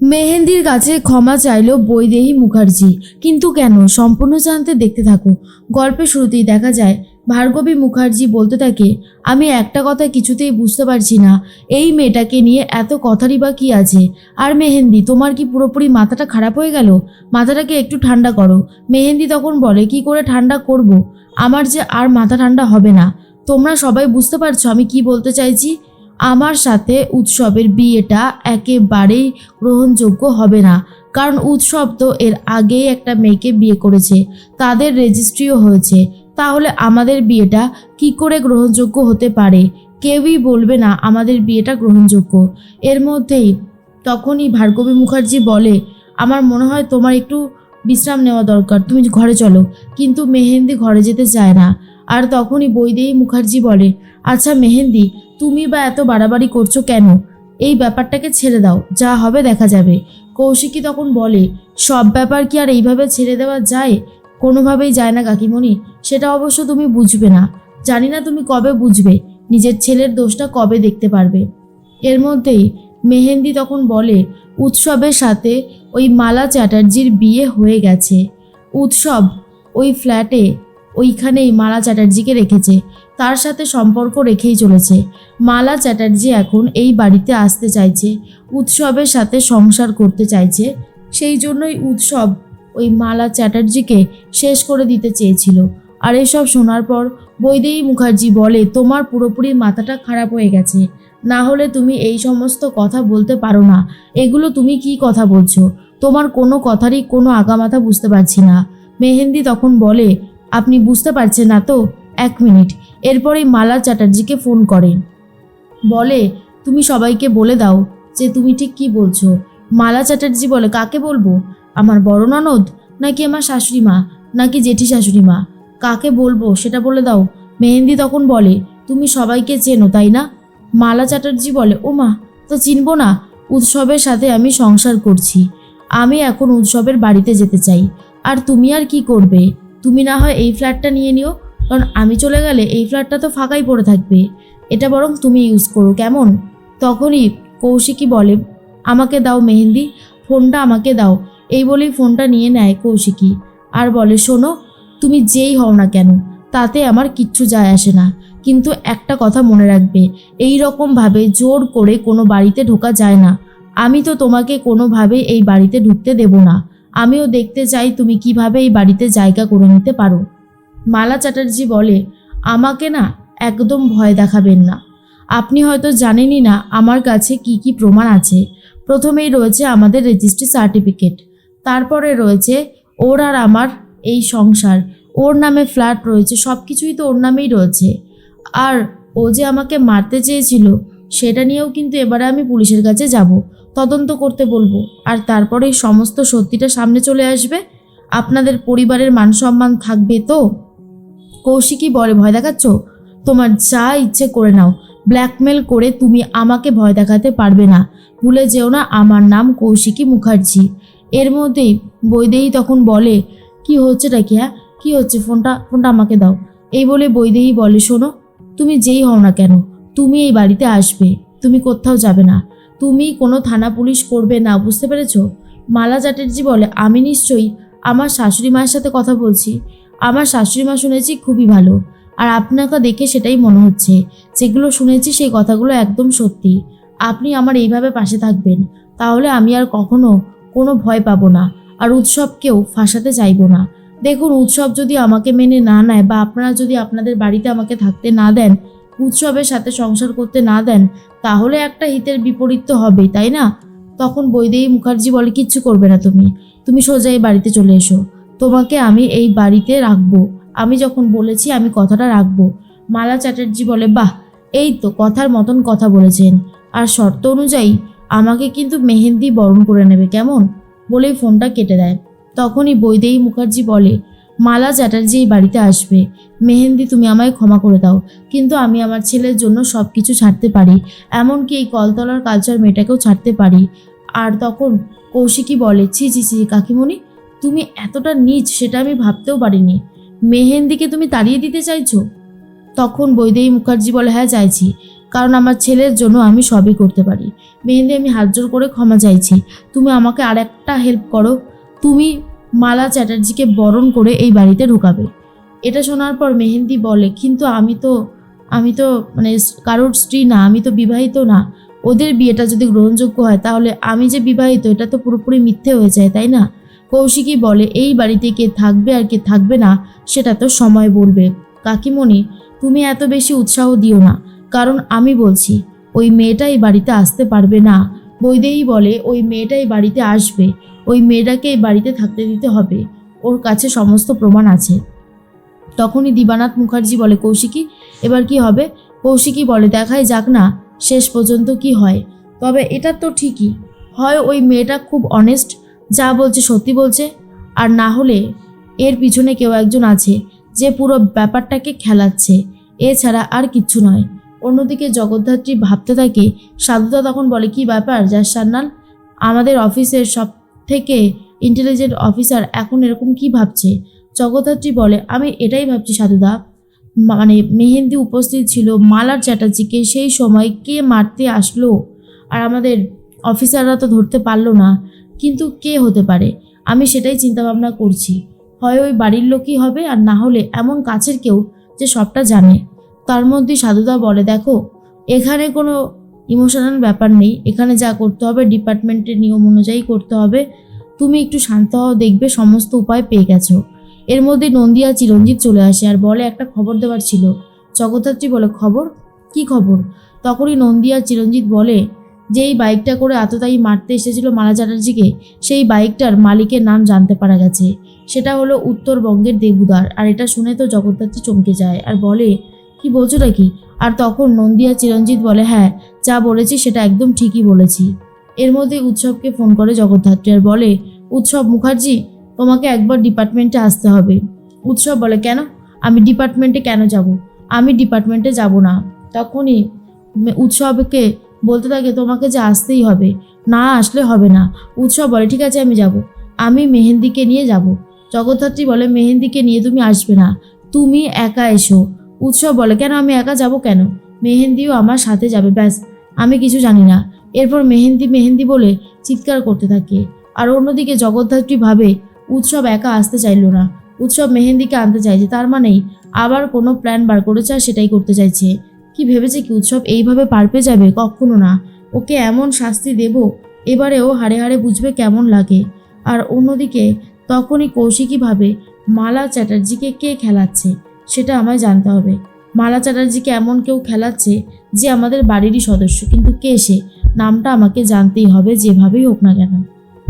মেহেন্দির কাছে ক্ষমা চাইল বৈদেহী মুখার্জি। কিন্তু কেন? সম্পূর্ণ জানতে দেখতে থাকো। গল্পের শুরুতেই দেখা যায়, ভার্গবী মুখার্জি বলতে থাকে, আমি একটা কথা কিছুতেই বুঝতে পারছি না। এই মেয়েটাকে নিয়ে এত কথারই বা কী আছে? আর মেহেন্দি, তোমার কি পুরোপুরি মাথাটা খারাপ হয়ে গেল? মাথাটাকে একটু ঠান্ডা করো। মেহেন্দি তখন বলে, কি করে ঠান্ডা করব। আমার যে আর মাথা ঠান্ডা হবে না। তোমরা সবাই বুঝতে পারছ আমি কি বলতে চাইছি? আমার সাথে উৎসবের বিয়েটা একেবারেই গ্রহণযোগ্য হবে না। কারণ উৎসব তো এর আগেই একটা মেয়েকে বিয়ে করেছে, তাদের রেজিস্ট্রিও হয়েছে। তাহলে আমাদের বিয়েটা কি করে গ্রহণযোগ্য হতে পারে? কেউই বলবে না আমাদের বিয়েটা গ্রহণযোগ্য। এর মধ্যেই তখনই ভার্গবী মুখার্জি বলে, আমার মনে হয় তোমার একটু বিশ্রাম নেওয়া দরকার, তুমি ঘরে চলো। কিন্তু মেহেন্দি ঘরে যেতে চায় না। আর তখনই বৈদেহী মুখার্জি বলে আচ্ছা মেহেন্দি তুমি বা এত বাড়াবাড়ি করছ কেন? এই ব্যাপারটাকে ছেড়ে দাও, যা হবে দেখা যাবে। কৌশিকী তখন বলে, সব ব্যাপার কি আর এইভাবে ছেড়ে দেওয়া যায়? কোনোভাবেই যায় না কাকিমণি, সেটা অবশ্য তুমি বুঝবে না। জানি না তুমি কবে বুঝবে, নিজের ছেলের দোষটা কবে দেখতে পারবে। এর মধ্যেই মেহেন্দি তখন বলে, উৎসবের সাথে ওই মালা চ্যাটার্জির বিয়ে হয়ে গেছে। উৎসব, ওই ফ্ল্যাটে ওইখানেই মালা চ্যাটার্জিকে রেখেছে। তার সাথে সম্পর্ক রেখেই চলেছে। মালা চ্যাটার্জি এখন এই বাড়িতে আসতে চাইছে, উৎসবের সাথে সংসার করতে চাইছে। সেই জন্যই উৎসব ওই মালা চ্যাটার্জিকে শেষ করে দিতে চেয়েছিল। আর এসব শোনার পর বৈদেহী মুখার্জি বলে, তোমার পুরোপুরি মাথাটা খারাপ হয়ে গেছে। না হলে তুমি এই সমস্ত কথা বলতে পারো না। এগুলো তুমি কি কথা বলছো? তোমার কোনো কথারই কোনো আগামাথা বুঝতে পারছি না। মেহেন্দি তখন বলে, আপনি বুঝতে পারছেন না তো? এক মিনিট। এরপরেই মালা চ্যাটার্জিকে ফোন করে। বলে, তুমি সবাইকে বলে দাও যে তুমি ঠিক কি বলছো। মালা চ্যাটার্জি বলে, কাকে বলব? আমার বড় ননদ? নাকি আমার শাশুড়ি মা? নাকি জেঠি শাশুড়ি মা? কাকে বলব? সেটা বলে দাও। মেহেন্দি তখন বলে, তুমি সবাইকে চেনো, তাই না? মালা চ্যাটার্জি বলে, ও মা, তো চিনবো না। উৎসবের সাথে আমি সংসার করছি। আমি এখন উৎসবের বাড়িতে যেতে চাই। আর তুমি আর কি করবে? তুমি না হয় এই ফ্ল্যাটটা নিয়ে নিও কারণ আমি চলে গেলে এই ফ্ল্যাটটা তো ফাঁকাই পড়ে থাকবে। এটা বরং তুমি ইউজ করো, কেমন? তখনই কৌশিকী বলে, আমাকে দাও মেহেন্দি, ফোনটা আমাকে দাও। এই বলেই ফোনটা নিয়ে নেয় কৌশিকী। আর বলে, শোনো, তুমি যেই হও না কেন, তাতে আমার কিচ্ছু যায় আসে না। কিন্তু একটা কথা মনে রাখবে, এই রকমভাবে জোর করে কোনো বাড়িতে ঢোকা যায় না। আমি তো তোমাকে কোনোভাবেই এই বাড়িতে ঢুকতে দেব না। আমিও দেখতে চাই তুমি কীভাবে এই বাড়িতে জায়গা করে নিতে পারো। মালা চ্যাটার্জি বলে, আমাকে না একদম ভয় দেখাবেন না। আপনি হয়তো জানেনই না আমার কাছে কি কি প্রমাণ আছে। প্রথমেই রয়েছে আমাদের রেজিস্ট্রি সার্টিফিকেট, তারপরে রয়েছে ওর আর আমার এই সংসার। ওর নামে ফ্ল্যাট রয়েছে সব কিছুই তো ওর নামেই রয়েছে। আর ও যে আমাকে মারতে চেয়েছিল, সেটা নিয়েও কিন্তু এবারে আমি পুলিশের কাছে যাব, তদন্ত করতে বলব। আর তারপরে সমস্ত সত্যিটা সামনে চলে আসবে। আপনাদের পরিবারের মান সম্মান থাকবে তো? কৌশিকী বলে, ভয় দেখাচ্ছ? তোমার যা ইচ্ছে করে নাও। ব্ল্যাকমেল করে তুমি আমাকে ভয় দেখাতে পারবে না। ভুলে যেও না আমার নাম কৌশিকী মুখার্জি। এর মধ্যেই বৈদেহী তখন বলে, কি হচ্ছেটা কি হ্যাঁ কি হচ্ছে? ফোনটা ফোনটা আমাকে দাও। এই বলে বৈদেহী বলে, শোনো, তুমি যেই হও না কেন, তুমি এই বাড়িতে আসবে। তুমি কোথাও যাবে না। তুমি কোনো থানা পুলিশ করবে না, বুঝতে পেরেছ? মালা চ্যাটার্জি বলে, আমি নিশ্চয়ই আমার শাশুড়ি মায়ের সাথে কথা বলছি। আমার শাশুড়ি মা শুনেছি খুবই ভালো। আর আপনাকে দেখে সেটাই মনে হচ্ছে। যেগুলো শুনেছি সেই কথাগুলো একদম সত্যি। আপনি আমার এইভাবে পাশে থাকবেন, তাহলে আমি আর কখনো কোনো ভয় পাবো না। আর উৎসবকেও ফাঁসাতে চাইব না। দেখুন, উৎসব যদি আমাকে মেনে না নেয় বা আপনারা যদি আপনাদের বাড়িতে আমাকে থাকতে না দেন, উৎসবের সাথে সংসার করতে না দেন, তাহলে একটা হিতের বিপরীত তো হবেই, তাই না? তখন বৈদেহী মুখার্জি বলে, কিচ্ছু করবে না তুমি। তুমি সোজা এই বাড়িতে চলে এসো। তোমাকে আমি এই বাড়িতে রাখব। আমি যখন বলেছি আমি কথাটা রাখব। মালা চ্যাটার্জি বলে, বাহ, এই তো কথার মতন কথা বলেছেন। আর শর্ত অনুযায়ী আমাকে কিন্তু মেহেন্দি বরণ করে নেবে, কেমন? বলেই ফোনটা কেটে দেয়। তখনই বৈদেহী মুখার্জি বলে, মালা চ্যাটার্জি এই বাড়িতে আসবে। মেহেন্দি তুমি আমায় ক্ষমা করে দাও, কিন্তু আমি আমার ছেলের জন্য সব কিছু ছাড়তে পারি। এমনকি এই কলতলার কালচার মেয়েটাকেও ছাড়তে পারি। আর তখন কৌশিকী বলে, ছি ছি ছি, কাকিমণি তুমি এতটা নিচ সেটা আমি ভাবতেও পারিনি। মেহেন্দিকে তুমি তাড়িয়ে দিতে চাইছো? তখন বৈদেহী মুখার্জি বলে হ্যাঁ চাইছি। কারণ আমার ছেলের জন্য আমি সবই করতে পারি। মেহেন্দি, আমি হাত জোর করে ক্ষমা চাইছি। তুমি আমাকে আর একটা হেল্প করো। তুমি মালা চ্যাটার্জিকে বরণ করে এই বাড়িতে ঢোকাবে। এটা শোনার পর মেহেন্দি বলে, কিন্তু আমি তো আমি তো মানে কারোর স্ত্রী না, আমি তো বিবাহিত না। ওদের বিয়েটা যদি গ্রহণযোগ্য হয়, তাহলে আমি যে বিবাহিত, এটা তো পুরোপুরি মিথ্যে হয়ে যায়, তাই না? কৌশিকী বলে, এই বাড়িতে কে থাকবে আর কে থাকবে না, সেটা তো সময় বলবে। কাকিমণি, তুমি এত বেশি উৎসাহ দিও না। কারণ আমি বলছি, ওই মেয়েটা এই বাড়িতে আসতে পারবে না। বৈদেহী বলে, ওই মেয়েটা এই বাড়িতে আসবে। ওই মেয়েটাকে এই বাড়িতে থাকতে দিতে হবে। ওর কাছে সমস্ত প্রমাণ আছে। তখনই দিবানাথ মুখার্জি বলে, কৌশিকী, এবার কি হবে? কৌশিকী বলে, দেখাই যাক না, শেষ পর্যন্ত কি হয়। তবে এটা তো ঠিকই। হয় ওই মেয়েটা খুব অনেস্ট যা বলছে সত্যি বলছে, আর না হলে এর পিছনে কেউ একজন আছে যে পুরো ব্যাপারটাকে খেলাচ্ছে। এছাড়া আর কিচ্ছু নয়। অন্যদিকে জগদ্ধাত্রী ভাবতে থাকে, সাধুদা তখন বলে, কি ব্যাপার যার সান্নাল আমাদের অফিসের সব থেকে ইন্টেলিজেন্ট অফিসার এখন এরকম কি ভাবছে? জগদ্ধাত্রী বলে, আমি এটাই ভাবছি সাধুদা। মানে মেহেন্দি উপস্থিত ছিল, মালার চ্যাটার্জিকে সেই সময় কে মারতে আসলো? আর আমাদের অফিসাররা তো ধরতে পারল না। কিন্তু কে হতে পারে? আমি সেটাই চিন্তাভাবনা করছি। হয় ওই বাড়ির লোকই হবে আর না হলে এমন কাছের কেউ যে সবটা জানে। তার মধ্যে সাধুদা বলে, দেখো, এখানে কোনো ইমোশনাল ব্যাপার নেই। এখানে যা করতে হবে, ডিপার্টমেন্টের নিয়ম অনুযায়ী করতে হবে। তুমি একটু শান্ত হও, দেখবে সমস্ত উপায় পেয়ে গেছো। এর মধ্যে নন্দিয়া চিরঞ্জিত চলে আসে আর বলে, একটা খবর দেওয়ার ছিল। জগদ্ধাত্রী বলে, খবর? কি খবর? তখনই নন্দিয়া চিরঞ্জিত বলে যে এই বাইকটা করে আততায়ী মারতে এসেছিল মালা চ্যাটার্জিকে, সেই বাইকটার মালিকের নাম জানতে পারা গেছে। সেটা হলো উত্তরবঙ্গের দেবুদার। আর এটা শুনে তো জগদ্ধাত্রী চমকে যায় আর বলে, কি বলছো নাকি আর তখন নন্দিয়া চিরঞ্জিত বলে হ্যাঁ যা বলেছি সেটা একদম ঠিকই বলেছি। এর মধ্যে উৎসবকে ফোন করে জগদ্ধাত্রী আর বলে, উৎসব মুখার্জি, তোমাকে একবার ডিপার্টমেন্টে আসতে হবে। উৎসব বলে, কেন? আমি ডিপার্টমেন্টে কেন যাব? আমি ডিপার্টমেন্টে যাব না। তখনই উৎসবকে বলতে থাকে, তোমাকে যে আসতেই হবে, না আসলে হবে না। উৎসব বলে, ঠিক আছে, আমি যাব। আমি মেহেন্দিকে নিয়ে যাব। জগদ্ধাত্রী বলে, মেহেন্দিকে নিয়ে তুমি আসবে না। তুমি একা এসো। উৎসব বলে, কেন আমি একা যাব কেন? মেহেন্দিও আমার সাথে যাবে, ব্যাস। আমি কিছু জানি না। এরপর মেহেন্দি মেহেন্দি বলে চিৎকার করতে থাকে। আর অন্যদিকে জগদ্ধাত্রী ভাবে, উৎসব একা আসতে চাইলো না। উৎসব মেহেন্দিকে আনতে চাইছে। তার মানেই আবার কোনো প্ল্যান বার করেছে আর সেটাই করতে চাইছে। কি ভেবেছে কি উৎসব এইভাবে পার পেয়ে যাবে? কখনো না। ওকে এমন শাস্তি দেব, এবারে ও হাড়ে হাড়ে বুঝবে কেমন লাগে। আর অন্যদিকে, তখনই কৌশিকী ভাবে, মালা চ্যাটার্জিকে কে খেলাচ্ছে? সেটা আমায় জানতে হবে। মালা চ্যাটার্জিকে এমন কেউ খেলাচ্ছে যে আমাদের বাড়িরই সদস্য, কিন্তু কে সে? নামটা আমাকে জানতেই হবে, যেভাবেই হোক না কেন।